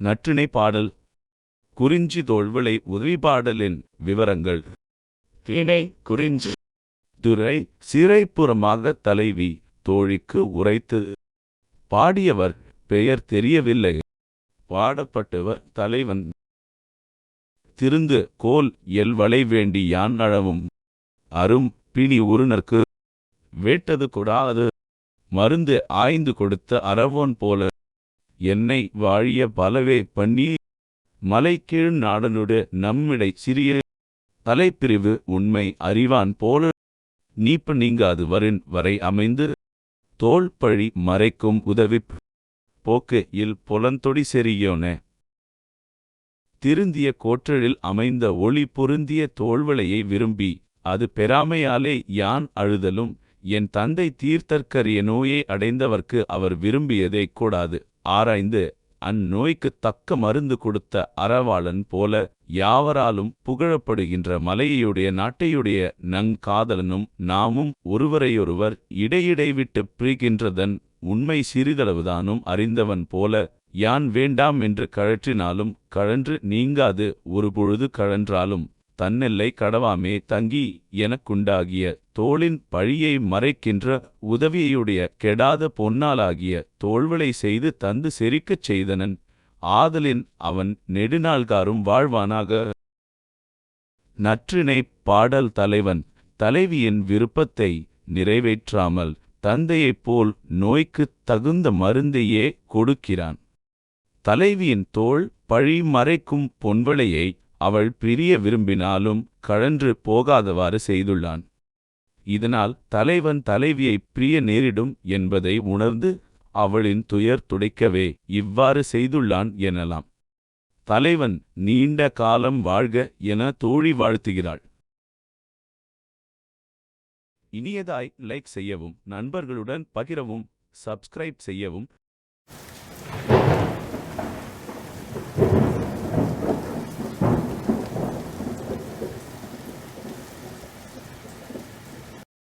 நற்றிணை பாடல். குறிஞ்சி தோள்விளை உதவி பாடலின் விவரங்கள். திணை குறிஞ்சி. துறை சிறைப்புறமாக தலைவி தோழிக்கு உரைத்து. பாடியவர் பெயர் தெரியவில்லை. பாடப்பட்டவர் தலைவன். திருந்து கோல் எல்வளை வேண்டி யான் அழவும். அரும் பிணி உருனர்க்கு வேட்டது கொடாது. மருந்து ஆய்ந்து கொடுத்த அறவோன் போல. என்னை வாழிய பலவே பண்ணி மலைக்கீழ் நாடனுடு நம்மிடை சிறிய தலைப்பிரிவு உண்மை அறிவான் போல நீப்ப நீங்காது வரின் வரை அமைந்து தோல் பழி மறைக்கும் உதவிப் போக்கு இல் புலந்தொடி செறியோனே. திருந்திய கோற்றலில் அமைந்த ஒளி பொருந்திய தோள்வளையை விரும்பி அது பெறாமையாலே யான் அழுதலும் என் தந்தை தீர்த்தற்கரிய நோயை அடைந்தவர்க்கு அவர் விரும்பியதைக் கூடாது. ஆராய்ந்து அந்நோய்க்குத் தக்க மருந்து கொடுத்த அறவாளன் போல யாவராலும் புகழப்படுகின்ற மலையுடைய நாட்டையுடைய நங் காதலனும் நாமும் ஒருவரையொருவர் இடையிடைவிட்டுப் பிரிகின்றதன் உண்மை சிறிதளவுதானும் அறிந்தவன் போல யான் வேண்டாம் என்று கழற்றினாலும் கழன்று நீங்காது ஒருபொழுது கழன்றாலும் தன்னெல்லை கடவாமே தங்கி எனக்குண்டாகிய தோளின் பழியை மறைக்கின்ற உதவியுடைய கெடாத பொன்னாலாகிய தோள்வளை செய்து தந்து செரிக்கச் செய்தனன். ஆதலின் அவன் நெடுநாள்காரும் வாழ்வானாக. நற்றினை பாடல் தலைவன் தலைவியின் விருப்பத்தை நிறைவேற்றாமல் தந்தையைப் போல் நோய்க்குத் தகுந்த மருந்தையே கொடுக்கிறான். தலைவியின் தோள் பழி மறைக்கும் பொன்வளையை அவள் பிரிய விரும்பினாலும் கழன்று போகாதவாறு செய்துள்ளான். இதனால் தலைவன் தலைவியைப் பிரிய நேரிடும் என்பதை உணர்ந்து அவளின் துயர் துடைக்கவே இவ்வாறு செய்துள்ளான் எனலாம். தலைவன் நீண்ட காலம் வாழ்க என தோழி வாழ்த்துகிறாள். இனியதாய் லைக் செய்யவும் நண்பர்களுடன் பகிரவும் சப்ஸ்கிரைப் செய்யவும்.